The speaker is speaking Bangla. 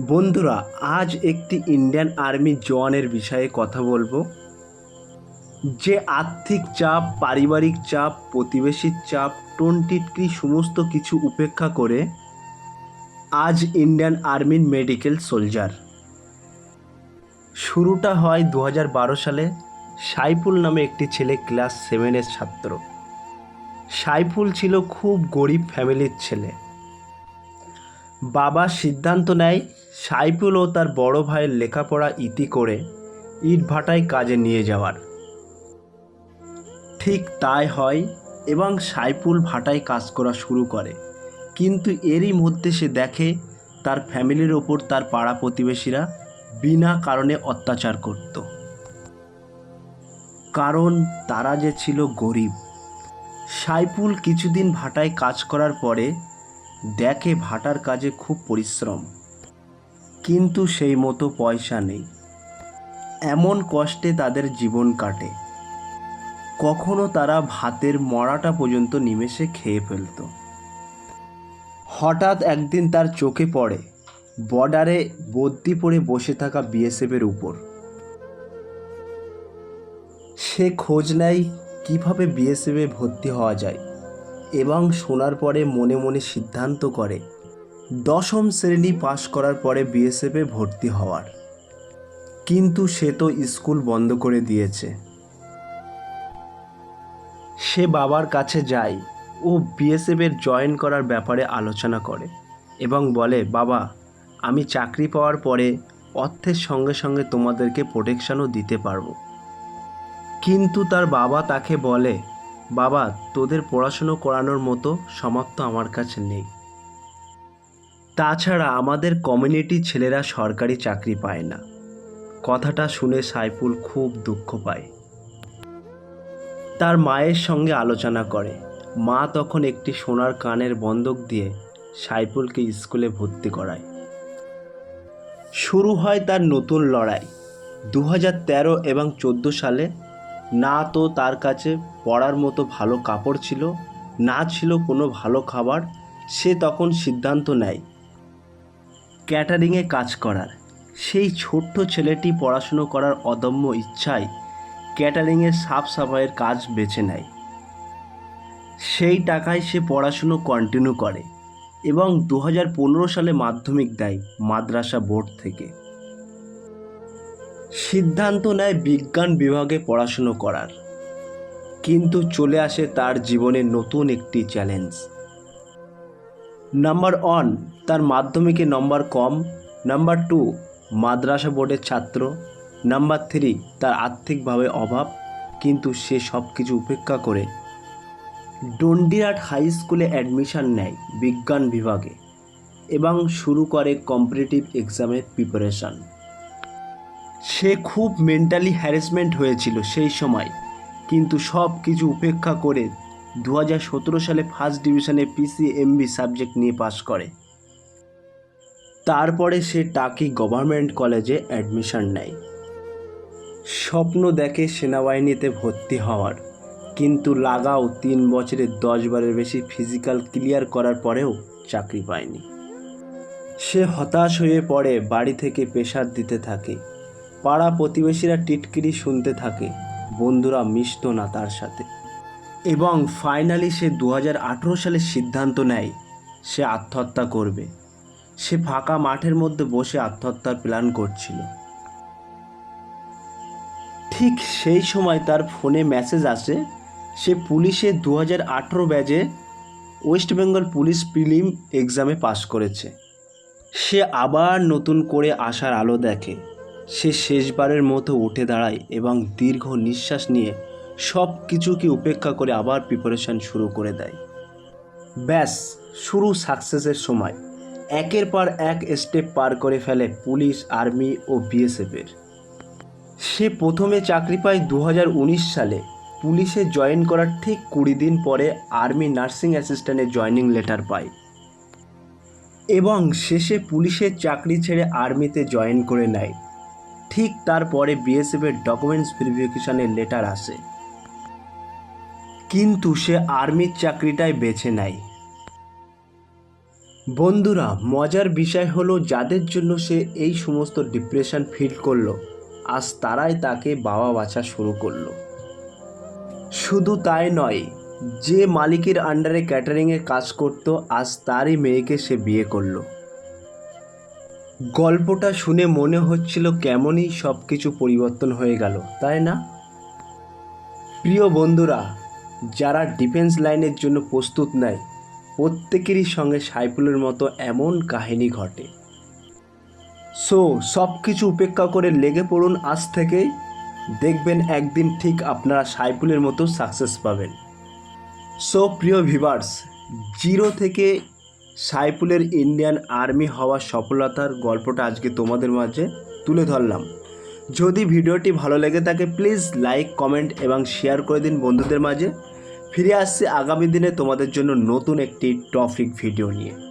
বন্ধুরা, আজ একটি ইন্ডিয়ান আর্মি জওয়ানের বিষয়ে কথা বলব। যে আর্থিক চাপ, পারিবারিক চাপ, প্রতিবেশীর চাপ, টোনটিটকি সমস্ত কিছু উপেক্ষা করে আজ ইন্ডিয়ান আর্মির মেডিকেল সোলজার শুরুটা হয় দু হাজার বারো সালে সাইফুল নামে একটি ছেলে ক্লাস সেভেনের ছাত্র। সাইফুল ছিল খুব গরিব ফ্যামিলির ছেলে। বাবা সিদ্ধান্ত নেয় সাইফুল ও তার বড় ভাইয়ের লেখাপড়া ইতি করে ইট ভাটায় কাজে নিয়ে যাওয়ার। ঠিক তাই হয় এবং সাইফুল ভাটায় কাজ করা শুরু করে। কিন্তু এরই মধ্যে সে দেখে তার ফ্যামিলির ওপর তার পাড়া প্রতিবেশীরা বিনা কারণে অত্যাচার করত। কারণ তারা যে ছিল গরিব। সাইফুল কিছুদিন ভাটায় কাজ করার পরে দেখে ভাটার কাজে খুব পরিশ্রম। কিন্তু সেই মতো পয়সা নেই। এমন কষ্টে তাদের জীবন কাটে। কখনো তারা ভাতের মরাটা পর্যন্ত নিমেষে খেয়ে ফেলত। হঠাৎ একদিন তার চোখে পড়ে, বর্ডারে বদ্যি পড়ে বসে থাকা বিএসএফের উপর। সে খোঁজ নেয় কীভাবে বিএসএফে ভর্তি হওয়া যায়। এবং শোনার পরে মনে মনে সিদ্ধান্ত করে। দশম শ্রেণি পাশ করার পরে বিএসএফে ভর্তি হওয়ার। কিন্তু সে তো স্কুল বন্ধ করে দিয়েছে। সে বাবার কাছে যায় ও বিএসএফের জয়েন করার ব্যাপারে আলোচনা করে এবং বলে, বাবা, আমি চাকরি পাওয়ার পরে অর্থের সঙ্গে সঙ্গে তোমাদেরকে প্রোটেকশনও দিতে পারব। কিন্তু তার বাবা তাকে বলে বাবা, তোদের পড়াশুনো করানোর মতো সমাপ্ত আমার কাছে নেই। তাছাড়া আমাদের কমিউনিটি ছেলেরা সরকারি চাকরি পায় না। কথাটা শুনে সাইফুল খুব দুঃখ পায়। তার মায়ের সঙ্গে আলোচনা করে। মা তখন একটি সোনার কানের বন্ধক দিয়ে সাইফুলকে স্কুলে ভর্তি করায়। শুরু হয় তার নতুন লড়াই। দু এবং চোদ্দ সালে না তো তার কাছে পড়ার মতো ভালো কাপড় ছিল, না ছিল কোনো ভালো খাবার, সে তখন সিদ্ধান্ত নেয়। ক্যাটারিংয়ে কাজ করার। সেই ছোট্ট ছেলেটি পড়াশুনো করার অদম্য ইচ্ছায় ক্যাটারিংয়ের সাফ সাফাইয়ের কাজ বেছে নেয়। সেই টাকায় সে পড়াশুনো কন্টিনিউ করে এবং দু হাজার পনেরো সালে মাধ্যমিক দেয় মাদ্রাসা বোর্ড থেকে। সিদ্ধান্ত নেয় বিজ্ঞান বিভাগে পড়াশুনো করার। কিন্তু চলে আসে তার জীবনে নতুন একটি চ্যালেঞ্জ। নাম্বার ওয়ান, তার মাধ্যমিকে নম্বর কম। নাম্বার টু, মাদ্রাসা বোর্ডের ছাত্র। নাম্বার থ্রি, তার আর্থিকভাবে অভাব, কিন্তু সে সব কিছু উপেক্ষা করে। ডন্ডিয়াট হাই স্কুলে অ্যাডমিশন নেয় বিজ্ঞান বিভাগে এবং শুরু করে কম্পিটিটিভ এক্সামের প্রিপারেশান। সে খুব মেন্টালি হ্যারাসমেন্ট হয়েছিল সেই সময়। কিন্তু সব কিছু উপেক্ষা করে দু হাজার সতেরো সালে ফার্স্ট ডিভিশনে পিসিএমবি সাবজেক্ট নিয়ে পাশ করে। তারপরে সে টাকি গভর্নমেন্ট কলেজে অ্যাডমিশন নেয়। স্বপ্ন দেখে সেনাবাহিনীতে ভর্তি হওয়ার। কিন্তু লাগাও তিন বছরে দশ বারের বেশি ফিজিক্যাল ক্লিয়ার করার পরেও চাকরি পায়নি। সে হতাশ হয়ে পড়ে, বাড়ি থেকে প্রেশার দিতে থাকে। পাড়া প্রতিবেশীরা টিটকিরি শুনতে থাকে। বন্ধুরা মিশত না তার সাথে। এবং ফাইনালি সে দু সালে সিদ্ধান্ত নেয়, সে আত্মহত্যা করবে। সে ফাঁকা মাঠের মধ্যে বসে আত্মহত্যার প্ল্যান করছিল। ঠিক সেই সময় তার ফোনে মেসেজ আসে, সে পুলিশে দু হাজার আঠেরো ব্যাজে ওয়েস্ট বেঙ্গল পুলিশ প্রিলিম এক্সামে পাশ করেছে। সে আবার নতুন করে আসার আলো দেখে। সে শেষবারের মতো উঠে দাঁড়ায় এবং দীর্ঘ নিঃশ্বাস নিয়ে সব কিছুকে উপেক্ষা করে আবার প্রিপারেশন শুরু করে দেয়। ব্যাস, শুরু সাকসেসের সময়। একের পর এক স্টেপ পার করে ফেলে পুলিশ আর্মি ও বিএসএফের সে প্রথমে চাকরি পায় দু হাজার উনিশ সালে। পুলিশে জয়েন করার ঠিক কুড়ি দিন পরে আর্মি নার্সিং অ্যাসিস্ট্যান্টে জয়নিং লেটার পায়। এবং শেষে পুলিশের চাকরি ছেড়ে আর্মিতে জয়েন করে নেয়। ঠিক তারপরে বিএসএফের ডকুমেন্টস ভেরিফিকেশনের লেটার আসে। কিন্তু সে আর্মির চাকরিটাই বেছে নেয়। বন্ধুরা, মজার বিষয় হলো যাদের জন্য সে এই সমস্ত ডিপ্রেশন ফিল করল, আজ তারাই তাকে বাবা বাছা শুরু করল। শুধু তাই নয়, যে মালিকের আন্ডারে ক্যাটারিংয়ে কাজ করতো, আজ তারই মেয়েকে সে বিয়ে করল। গল্পটা শুনে মনে হচ্ছিল কেমনই সব কিছু পরিবর্তন হয়ে গেল, তাই না? প্রিয় বন্ধুরা, যারা ডিফেন্স লাইনের জন্য প্রস্তুত নেয় প্রত্যেকেরই সঙ্গে সাইফুলের মতো এমন কাহিনী ঘটে। সো সব কিছু উপেক্ষা করে লেগে পড়ুন আজ থেকেই। দেখবেন একদিন ঠিক আপনারা সাইফুলের মতো সাকসেস পাবেন। সো প্রিয় ভিভার্স জিরো থেকে সাইফুলের ইন্ডিয়ান আর্মি হওয়ার সফলতার গল্পটা আজকে তোমাদের মাঝে তুলে ধরলাম। যদি ভিডিওটি ভালো লেগে থাকে প্লিজ লাইক কমেন্ট এবং শেয়ার করে দিন বন্ধুদের মাঝে। ফিরে আসছি আগামী দিনে তোমাদের জন্য নতুন একটি টপিক ভিডিও নিয়ে।